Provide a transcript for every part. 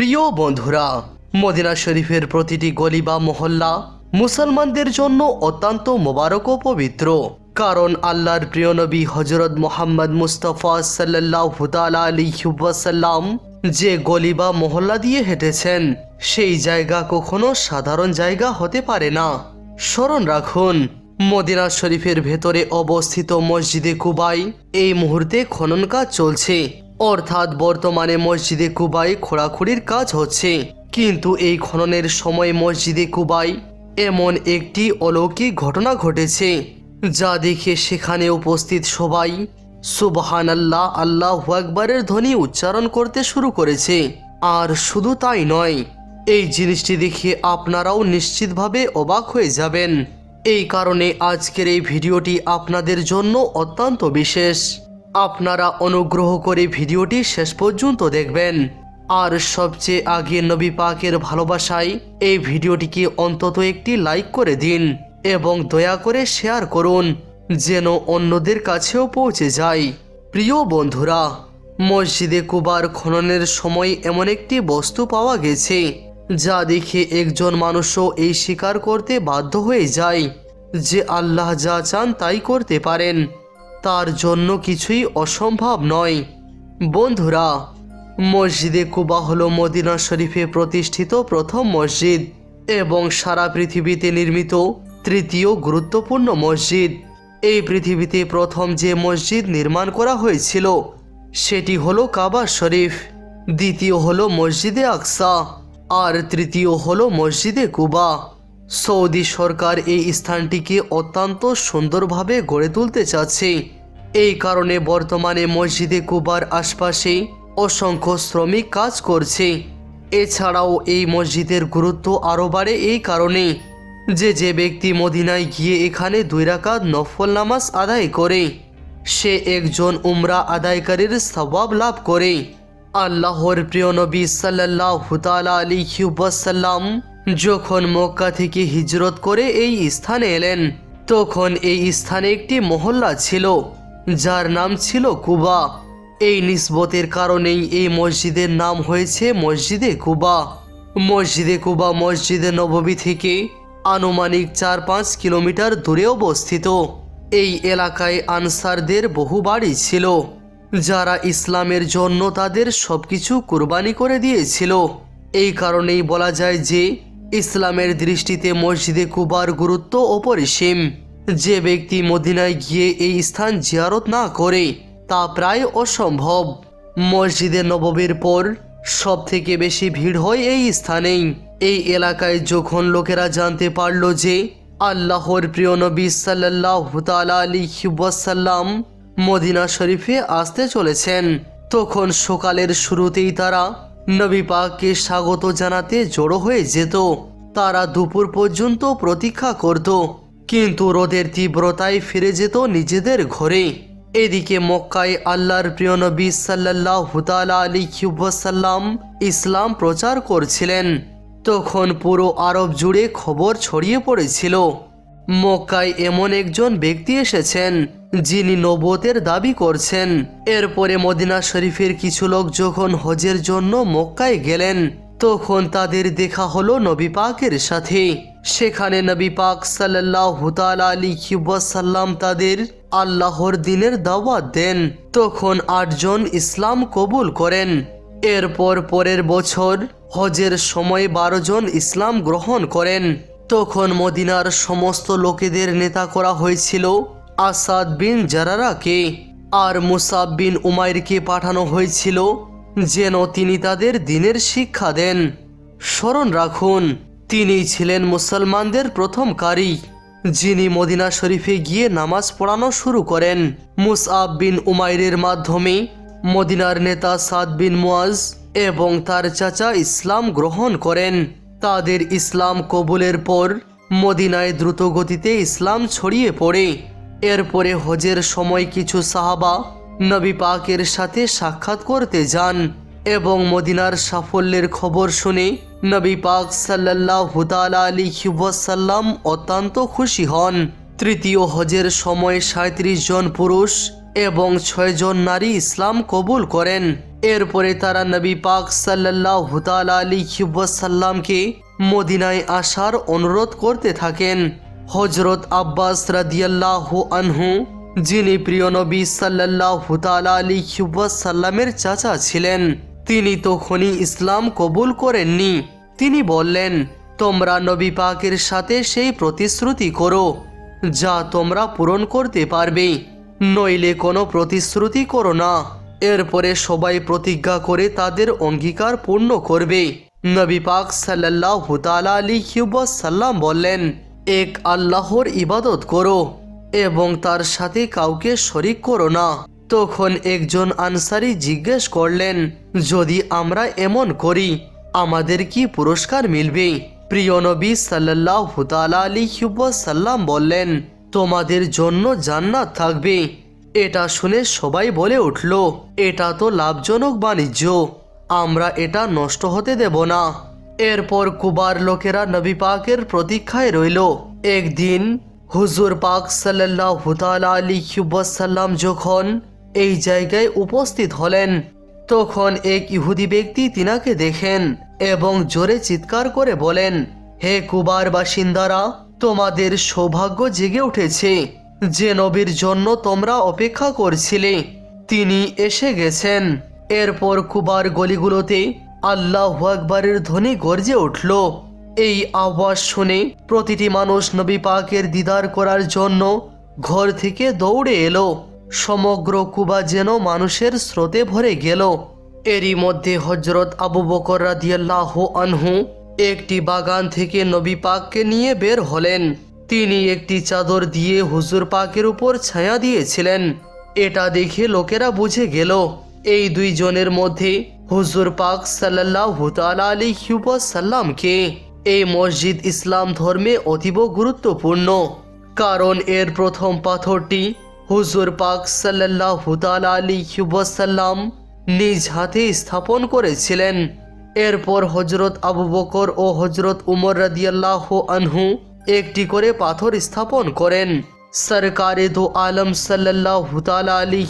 প্রিয় বন্ধুরা, মদিনা শরীফের প্রতিটি গলি বা মহল্লা মুসলমানদের জন্য অত্যন্ত মোবারক ও পবিত্র। কারণ আল্লাহর প্রিয় নবী হজরত মোহাম্মদ মুস্তফা সাল্লাহ আলী সাল্লাম যে গলি বা মহল্লা দিয়ে হেঁটেছেন, সেই জায়গা কখনো সাধারণ জায়গা হতে পারে না। স্মরণ রাখুন, মদিনা শরীফের ভেতরে অবস্থিত মসজিদে কুবাই এই মুহূর্তে খনন কাজ চলছে। অর্থাৎ বর্তমানে মসজিদে কুবাই খোঁড়াখুড়ির কাজ হচ্ছে। কিন্তু এই খননের সময় মসজিদে কুবাই এমন একটি অলৌকিক ঘটনা ঘটেছে, যা দেখে সেখানে উপস্থিত সবাই সুবহান আল্লাহ আল্লাহ আকবরের ধ্বনি উচ্চারণ করতে শুরু করেছে। আর শুধু তাই নয়, এই জিনিসটি দেখে আপনারাও নিশ্চিতভাবে অবাক হয়ে যাবেন। এই কারণে আজকের এই ভিডিওটি আপনাদের জন্য অত্যন্ত বিশেষ। আপনারা অনুগ্রহ করে ভিডিওটি শেষ পর্যন্ত দেখবেন। আর সবচেয়ে আগে নবী পাকের ভালোবাসায় এই ভিডিওটিকে অন্তত একটি লাইক করে দিন এবং দয়া করে শেয়ার করুন, যেন অন্যদের কাছেও পৌঁছে যায়। প্রিয় বন্ধুরা, মসজিদে কুবার খননের সময় এমন একটি বস্তু পাওয়া গেছে, যা দেখে একজন মানুষও এই স্বীকার করতে বাধ্য হয়ে যায় যে আল্লাহ যা চান তাই করতে পারেন। তার জন্য কিছুই অসম্ভব নয়। বন্ধুরা, মসজিদে কুবা হল মদিনা শরীফে প্রতিষ্ঠিত প্রথম মসজিদ এবং সারা পৃথিবীতে নির্মিত তৃতীয় গুরুত্বপূর্ণ মসজিদ। এই পৃথিবীতে প্রথম যে মসজিদ নির্মাণ করা হয়েছিল, সেটি হলো কাবা শরীফ। দ্বিতীয় হলো মসজিদে আকসা। আর তৃতীয় হলো মসজিদে কুবা। সৌদি সরকার এই স্থানটিকে অত্যন্ত সুন্দরভাবে গড়ে তুলতে চাচ্ছে। এই কারণে বর্তমানে মসজিদে কুবার আশপাশে অসংখ্য শ্রমিক কাজ করছে। এছাড়াও এই মসজিদের গুরুত্ব আরও বাড়ে এই কারণে। যে যে ব্যক্তি মদিনায় গিয়ে এখানে দুই রাকাত নফল নামাজ আদায় করে, সে একজন উমরা আদায়কারীর সবাব লাভ করে। আল্লাহর প্রিয় নবী সাল্লাহ আলী সাল্লাম যখন মক্কা থেকে হিজরত করে এই স্থানে এলেন, তখন এই স্থানে একটি মহল্লা ছিল, যার নাম ছিল কুবা। এই নিসবতের কারণেই এই মসজিদের নাম হয়েছে মসজিদে কুবা। মসজিদে কুবা মসজিদে নববী থেকে আনুমানিক চার পাঁচ কিলোমিটার দূরে অবস্থিত। এই এলাকায় আনসারদের বহু বাড়ি ছিল, যারা ইসলামের জন্য তাদের সবকিছু কুরবানি করে দিয়েছিল। এই কারণেই বলা যায় যে ইসলামের দৃষ্টিতে মসজিদে কুবার গুরুত্ব অপরিসীম। যে ব্যক্তি মদিনায় গিয়ে এই স্থান জিয়ারত না করে, তা প্রায় অসম্ভব। মসজিদে নববীর পর সব থেকে বেশি ভিড় হয় এই স্থানেই। এই এলাকায় যখন লোকেরা জানতে পারল যে আল্লাহর প্রিয় নবী সাল্লাহ আলী ওয়াসাল্লাম মদিনা শরীফে আসতে চলেছেন, তখন সকালের শুরুতেই তারা নবী পাককে স্বাগত জানাতে জড়ো হয়ে যেত। তারা দুপুর পর্যন্ত প্রতীক্ষা করত, কিন্তু রোদের তীব্রতায় ফিরে যেত নিজেদের ঘরে। এদিকে মক্কায় আল্লাহর প্রিয় নবী সাল্লাহ আলী সাল্লাম ইসলাম প্রচার করছিলেন। তখন পুরো আরব জুড়ে খবর ছড়িয়ে পড়েছিল। মক্কায় এমন একজন ব্যক্তি এসেছেন যিনি নবতের দাবি করছেন। এরপরে মদিনা শরীফের কিছু লোক যখন হজের জন্য মক্কায় গেলেন, তখন তাদের দেখা হলো নবী পাকের সাথে। সেখানে নবী পাক সাল্লাহ আলী সাল্লাম তাদের আল্লাহর দিনের দাওয়াত দেন। তখন আটজন ইসলাম কবুল করেন। এরপর পরের বছর হজের সময় বারো জন ইসলাম গ্রহণ করেন। তখন মদিনার সমস্ত লোকেদের নেতা করা হয়েছিল আসাদ বিন জারারাকে আর মুসাব বিন উমাইরকে পাঠানো হয়েছিল যেন তিনি তাদের দিনের শিক্ষা দেন। স্মরণ রাখুন, তিনি ছিলেন মুসলমানদের প্রথম কারি, যিনি মদিনা শরীফে গিয়ে নামাজ পড়ানো শুরু করেন। মুসআব বিন উমাইরের মাধ্যমে মদিনার নেতা সাদ বিন মুয়াজ এবং তার চাচা ইসলাম গ্রহণ করেন। তাদের ইসলাম কবুলের পর মদিনায় দ্রুতগতিতে ইসলাম ছড়িয়ে পড়ে। এরপরে হজের সময় কিছু সাহাবা নবী পাকের সাথে সাক্ষাৎ করতে যান এবং মদিনার সাফল্যের খবর শুনে নবী পাক সাল্লাহ আলী সাল্লাম অত্যন্ত খুশি হন। তৃতীয় হজের সময় সাঁত্রিশ জন পুরুষ এবং ছয়জন নারী ইসলাম কবুল করেন। এরপরে তারা নবী পাক সাল্লাহ আলী সাল্লামকে মদিনায় আসার অনুরোধ করতে থাকেন। হজরত আব্বাস রাদিয়াল্লাহু আনহু, যিনি প্রিয় নবী সাল্লাহ আলী সাল্লামের চাচা ছিলেন, তিনি তখনই ইসলাম কবুল করেননি। তিনি বললেন, তোমরা নবী পাকের সাথে সেই প্রতিশ্রুতি করো, যা তোমরা পূরণ করতে পারবে। নইলে কোনো প্রতিশ্রুতি করো না। এরপরে সবাই প্রতিজ্ঞা করে তাদের অঙ্গীকার পূর্ণ করবে। নবী পাক সাল্লাহ আলী সাল্লাম বললেন এক আল্লাহর ইবাদত করো এবং তার সাথে কাউকে শরিক করো না। তখন একজন আনসারি জিজ্ঞেস করলেন, যদি আমরা এমন করি, আমাদের কি পুরস্কার মিলবে? প্রিয় নবী সাল্লাহ আলী সাল্লাম বললেন, তোমাদের জন্য জান্নাত থাকবে। এটা শুনে সবাই বলে উঠল, এটা তো লাভজনক বাণিজ্য। আমরা এটা নষ্ট হতে দেব না। এরপর কুবার লোকেরা নবী পাকের প্রতীক্ষায় রইল। একদিন হুজুর পাক সাল্লাহ আলী সাল্লাম যখন এই জায়গায় উপস্থিত হলেন, তখন এক ইহুদি ব্যক্তি তিনাকে দেখেন এবং জোরে চিৎকার করে বলেন, হে কুবার বাসিন্দারা, তোমাদের সৌভাগ্য জেগে উঠেছে। যে নবীর জন্য তোমরা অপেক্ষা করছিলে, তিনি এসে গেছেন। এরপর কুবার গলিগুলোতে আল্লাহ আকবরের ধ্বনি গর্জে উঠল। এই আওয়াজ শুনে প্রতিটি মানুষ নবী পাকের দিদার করার জন্য ঘর থেকে দৌড়ে এলো। সমগ্র কুবা যেন মানুষের স্রোতে ভরে গেল। এরই মধ্যে হজরত আবু বকর রাদিয়াল্লাহ আনহু একটি বাগান থেকে নবী পাককে নিয়ে বের হলেন। তিনি একটি চাদর দিয়ে হুজুর পাকের উপর ছায়া দিয়েছিলেন। এটা দেখে লোকেরা বুঝে গেল, এই দুইজনের মধ্যে হুজুর পাক সাল্লাহ সাল্লামকে এই মসজিদ ইসলাম ধর্মে অতীব গুরুত্বপূর্ণ। কারণ এর প্রথম পাথরটি হুজুর পাক সাল্লাহ সাল্লাম নিজ হাতে স্থাপন করেছিলেন। এরপর হজরত আবু বকর ও হজরত উমর রাদিয়াল্লাহ আনহু একটি করে পাথর স্থাপন করেন। সরকারে দো আলম সাল্লাহ আলী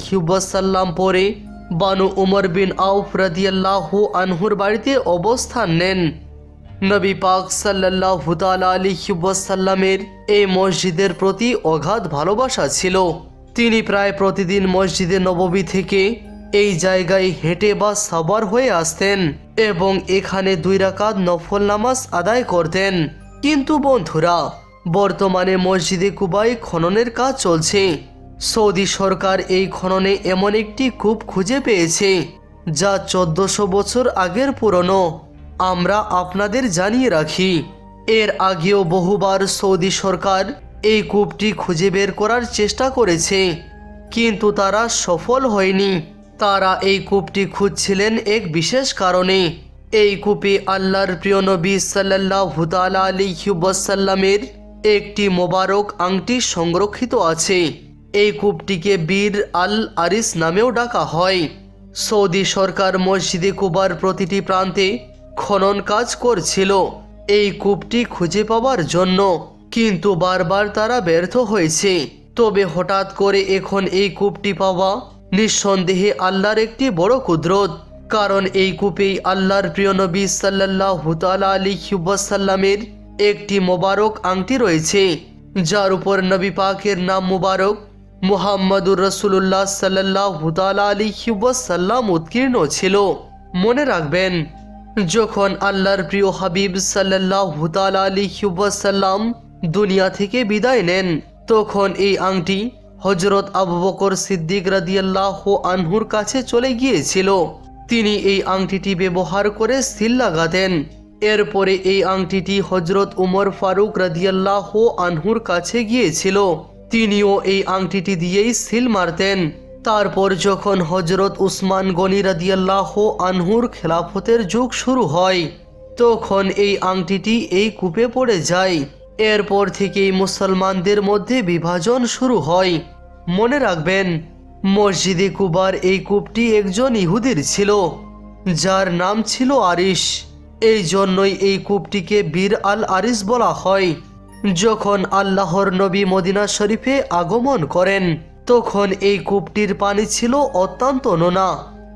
সাল্লাম পরে বানু উমর বিন আউফ রাদিয়াল্লাহ আনহুর বাড়িতে অবস্থান নেন। নবী পাক সাল্লাহ আলী সাল্লামের এই মসজিদের প্রতি অগাধ ভালোবাসা ছিল। তিনি প্রায় প্রতিদিন মসজিদে নববী থেকে এই জায়গায় হেঁটে বা সাবার হয়ে আসতেন এবং এখানে দুই রাকাত নফল নামাজ আদায় করতেন। কিন্তু বন্ধুরা, বর্তমানে মসজিদে কুবাই খননের কাজ চলছে। সৌদি সরকার এই খননে এমন একটি কূপ খুঁজে পেয়েছে, যা চোদ্দশো বছর আগের পুরনো। আমরা আপনাদের জানিয়ে রাখি, এর আগেও বহুবার সৌদি সরকার এই কূপটি খুঁজে বের করার চেষ্টা করেছে, কিন্তু তারা সফল হয়নি। তারা এই কূপটি খুঁজছিলেন এক বিশেষ কারণে। এই কূপে আল্লাহর প্রিয় নবী সাল্লাহ আলী সাল্লামের একটি মোবারক আংটি সংরক্ষিত আছে। এই কূপটিকে বীর আল আরিস নামেও ডাকা হয়। সৌদি সরকার মসজিদে কুবার প্রতিটি প্রান্তে খনন কাজ করছিল। এই কূপটি খুঁজে পাওয়ার জন্য কিন্তু বারবার তারা ব্যর্থ হয়েছে। তবে হঠাৎ করে এখন এই কূপটি পাওয়া নিঃসন্দেহে আল্লাহর একটি বড় কুদরত। কারণ এই কূপেই আল্লাহর প্রিয় নবী সাল্লাহ আলী সাল্লামের একটি মোবারক আংটি রয়েছে, যার উপর নবী পাকের নাম মুবারক মুহাম্মদুর রসুল্লাহ সাল্লাহ আলী সাল্লাম উৎকীর্ণ ছিল। মনে রাখবেন, যখন আল্লাহর প্রিয় হাবিব সাল্লাহ আলী সাল্লাম দুনিয়া থেকে বিদায় নেন, তখন এই আংটি হজরত আবু বকর সিদ্দিক রাদিয়াল্লাহ আনহুর কাছে চলে গিয়েছিল। তিনি এই আংটিটি ব্যবহার করে সিল লাগাতেন। এরপরে এই আংটিটি হজরত উমর ফারুক রাদিয়াল্লাহ আনহুর কাছে গিয়েছিল। তিনিও এই আংটিটি দিয়েই সিল মারতেন। তারপর যখন হজরত উসমান গনি রাদিয়াল্লাহ আনহুর খেলাফতের যুগ শুরু হয়, তখন এই আংটিটি এই কূপে পড়ে যায়। এরপর থেকেই মুসলমানদের মধ্যে বিভাজন শুরু হয়। মনে রাখবেন, মসজিদে কুবার এই কূপটি একজন ইহুদির ছিল, যার নাম ছিল আরিশ। এই জন্যই এই কূপটিকে বীর আল আরিস বলা হয়। যখন আল্লাহর নবী মদিনা শরীফে আগমন করেন, তখন এই কূপটির পানি ছিল অত্যন্ত নোনা।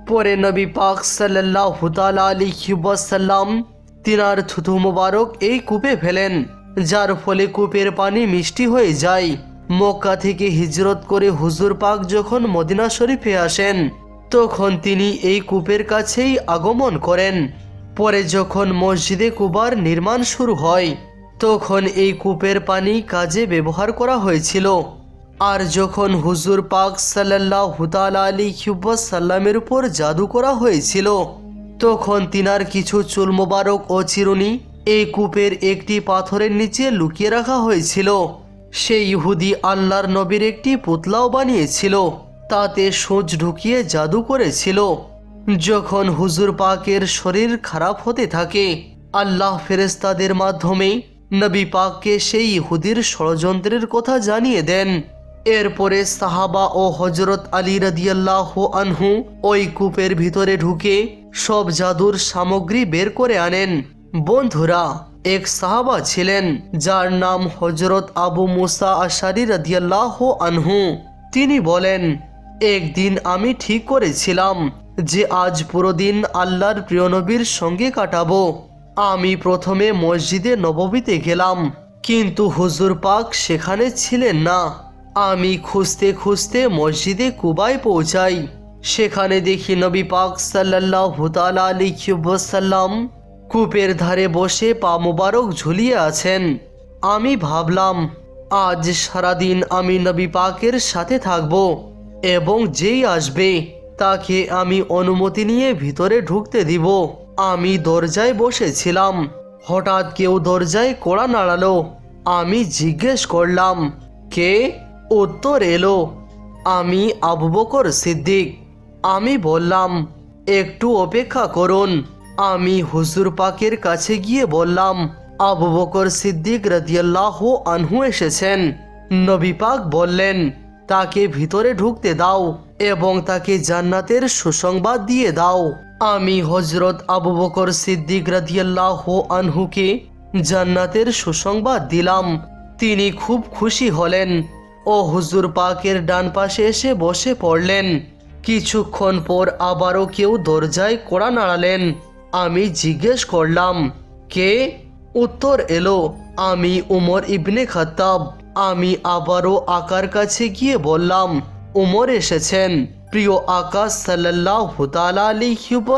পরে নবী পাক সাল্লাহ আলী সাল্লাম তিনার থুথু মোবারক এই কূপে ফেলেন, যার ফলে কূপের পানি মিষ্টি হয়ে যায়। মক্কা থেকে হিজরত করে হুজুর পাক যখন মদিনা শরীফে আসেন, তখন তিনি এই কূপের কাছেই আগমন করেন। পরে যখন মসজিদে কুবার নির্মাণ শুরু হয় তখন এই কূপের পানি কাজে ব্যবহার করা হয়েছিল। আর যখন হুজুর পাক সাল্লাহ হুতাল আলী সাল্লামের উপর জাদু করা হয়েছিল, তখন তিনার কিছু চুল মোবারক ও চিরুনি এই কূপের একটি পাথরের নিচে লুকিয়ে রাখা হয়েছিল। সেই ইহুদি আল্লাহর নবীর একটি পুতলাও বানিয়েছিল, তাতে সোজ ঢুকিয়ে জাদু করেছিল। যখন হুজুর পাকের শরীর খারাপ হতে থাকে, আল্লাহ ফেরেস্তাদের মাধ্যমে নবী পাককে সেই ইহুদির ষড়যন্ত্রের কথা জানিয়ে দেন। এরপরে সাহাবা ও হজরত আলী রাদিয়াল্লাহ আনহু ওই কূপের ভিতরে ঢুকে সব জাদুর সামগ্রী বের করে আনেন। বন্ধুরা, এক সাহাবা ছিলেন, যার নাম হজরত আবু মুসা আশারি রাদিয়াল্লাহ আনহু। তিনি বলেন, একদিন আমি ঠিক করেছিলাম যে আজ পুরো দিন আল্লাহর প্রিয় নবীর সঙ্গে কাটাবো। আমি প্রথমে মসজিদে নববীতে গেলাম, কিন্তু হুজুর পাক সেখানে ছিলেন না। আমি খুঁজতে খুঁজতে মসজিদে কুবায় পৌঁছাই। সেখানে দেখি নবী পাক সাল্লাহ কূপের ধারে বসে পা মুবারক ঝুলিয়ে আছেন। আমি ভাবলাম, আজ সারাদিন আমি নবী পাকের সাথে থাকব এবং যেই আসবে তাকে আমি অনুমতি নিয়ে ভিতরে ঢুকতে দিব। আমি দরজায় বসেছিলাম। হঠাৎ কেউ দরজায় কোড়া নাড়ালো। আমি জিজ্ঞেস করলাম, কে? উত্তর এলো, আমি আবু বকর সিদ্দিক। আমি বললাম, একটু অপেক্ষা করুন। আমি হুজুর পাকের কাছে গিয়ে বললাম আবু বকর সিদ্দিক রাদিয়াল্লাহ আনহু এসেছেন। নবী পাক বললেন, তাকে ভিতরে ঢুকতে দাও এবং তাকে জান্নাতের সুসংবাদ দিয়ে দাও। আমি হজরত আবু বকর সিদ্দিক রাদিয়াল্লাহ আনহুকে জান্নাতের সুসংবাদ দিলাম। তিনি খুব খুশি হলেন ও হুজুর পাকের ডান পাশে এসে বসে পড়লেন। কিছুক্ষণ পর আবারও কেউ দরজায় কোড়া নাড়ালেন। আমি জিজ্ঞেস করলাম, কে? উত্তর এলো, আমি উমর ইবনে খাত্তাব। আমি আবারও আকার কাছে গিয়ে বললাম, উমর এসেছেন। প্রিয় আকাশ সাল্লাহ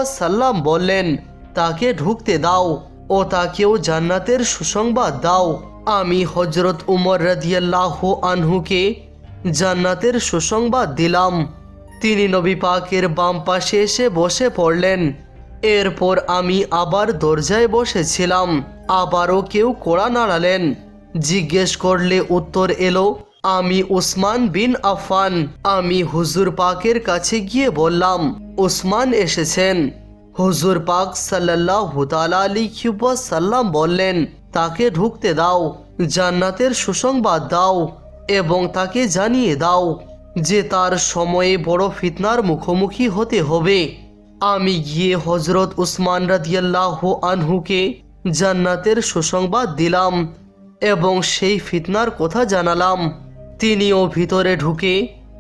সাল্লাম বললেন, তাকে ঢুকতে দাও ও তাকেও জান্নাতের সুসংবাদ দাও। আমি হজরত উমর রাদিয়াল্লাহ আনহুকে জান্নাতের সুসংবাদ দিলাম। তিনি নবী পাকের বাম পাশে এসে বসে পড়লেন। এরপর আমি আবার দরজায় বসেছিলাম। আবারও কেউ কোড়া নাড়ালেন। জিজ্ঞেস করলে উত্তর এলো আমি উসমান বিন আফান আমি হুজুর পাকের কাছে গিয়ে বললাম, উসমান এসেছেন। হুজুর পাক সাল্লাহ সাল্লাম বললেন, তাকে ঢুকতে দাও, জান্নাতের সুসংবাদ দাও এবং তাকে জানিয়ে দাও যে তার সময়ে বড় ফিতনার মুখোমুখি হতে হবে। আমি গিয়ে হজরত উসমান রাদিয়াল্লাহ আনহুকে জান্নাতের সুসংবাদ দিলাম এবং সেই ফিতনার কথা জানালাম। তিনিও ভিতরে ঢুকে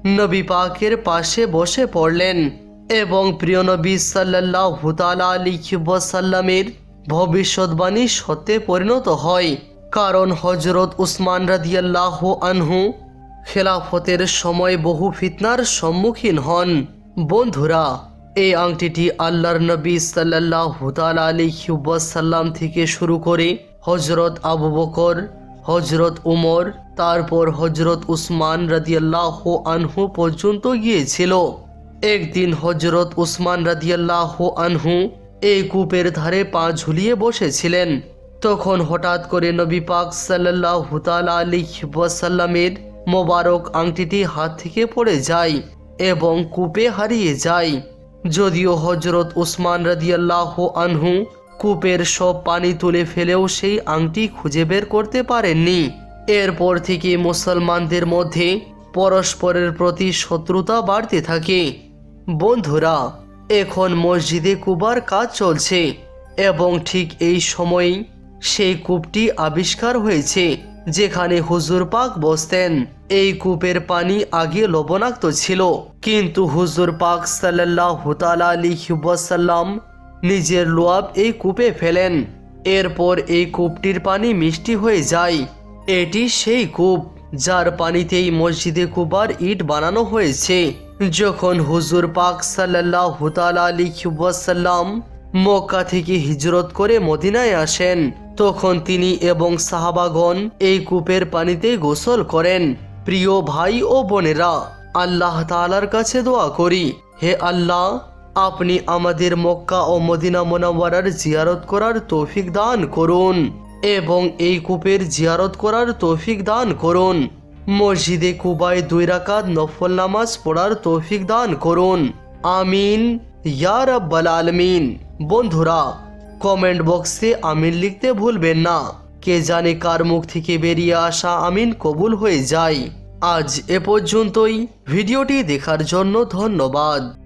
নবী পাকের পাশে বসে পড়লেন এবং প্রিয় নবী সাল্লাহ হুতালা আলী সাল্লামের ভবিষ্যৎবাণী সত্যে পরিণত হয়। কারণ হজরত উসমান রাদিয়াল্লাহ আনহু খেলাফতের সময় বহু ফিতনার সম্মুখীন হন। বন্ধুরা, এই আংটিটি আল্লাহর নবী সাল্লাহ হুতাল আলী সাল্লাম থেকে শুরু করে হজরত আবু বকর হজরত উমর তারপর হজরত উসমান রাদিয়াল্লাহ আনহু পর্যন্ত গিয়েছিল। একদিন হজরত উসমান রাদিয়াল্লাহ আনহু এই কূপের ধারে পা ঝুলিয়ে বসেছিলেন। তখন হঠাৎ করে নবী পাক সাল্লাহ হুতাল আলী সাল্লামের মোবারক আংটিটি হাত থেকে পড়ে যায় এবং কূপে হারিয়ে যায়। যদিও হজরত উসমান রাদিয়াল্লাহ আনহু কূপের সব পানি তুলে ফেলেও সেই আংটি খুঁজে বের করতে পারেননি। এরপর থেকে মুসলমানদের মধ্যে পরস্পরের প্রতি শত্রুতা বাড়তে থাকে। বন্ধুরা, এখন মসজিদে কুবার কাজ চলছে এবং ঠিক এই সময়ই সেই কূপটি আবিষ্কার হয়েছে, যেখানে হুজুর পাক বসতেন। এই কূপের পানি আগে লবণাক্ত ছিল, কিন্তু হুজুর পাক ওয়াসাল্লাম নিজের লোয়াব এই কূপে ফেলেন। এরপর এই কূপটির পানি মিষ্টি হয়ে যায়। এটি সেই কূপ যার পানিতেই মসজিদে কুবার ইট বানানো হয়েছে। যখন হুজুর পাক আলাইহি মক্কা থেকে হিজরত করে মদিনায় আসেন, তখন তিনি এবং সাহাবাগণ এই কূপের পানিতে গোসল করেন। প্রিয় ভাই ও বোনেরা, আল্লাহ তালার কাছে দোয়া করি, হে আল্লাহ, আপনি আমাদের মক্কা ও মদিনা মোনাওয়ারার জিয়ারত করার তৌফিক দান করুন। এবং এই কূপের জিয়ারত করার তৌফিক দান করুন। মসজিদে কুবায় দুই রাকাত নফল নামাজ পড়ার তৌফিক দান করুন। আমিন। ইয়া আলমিন। বন্ধুরা, কমেন্ট বক্সে আমিন লিখতে ভুলবেন না। কে জানে কার মুখ থেকে বেরিয়ে আসা আমিন কবুল হয়ে যায়। আজ এ পর্যন্তই। ভিডিওটি দেখার জন্য ধন্যবাদ।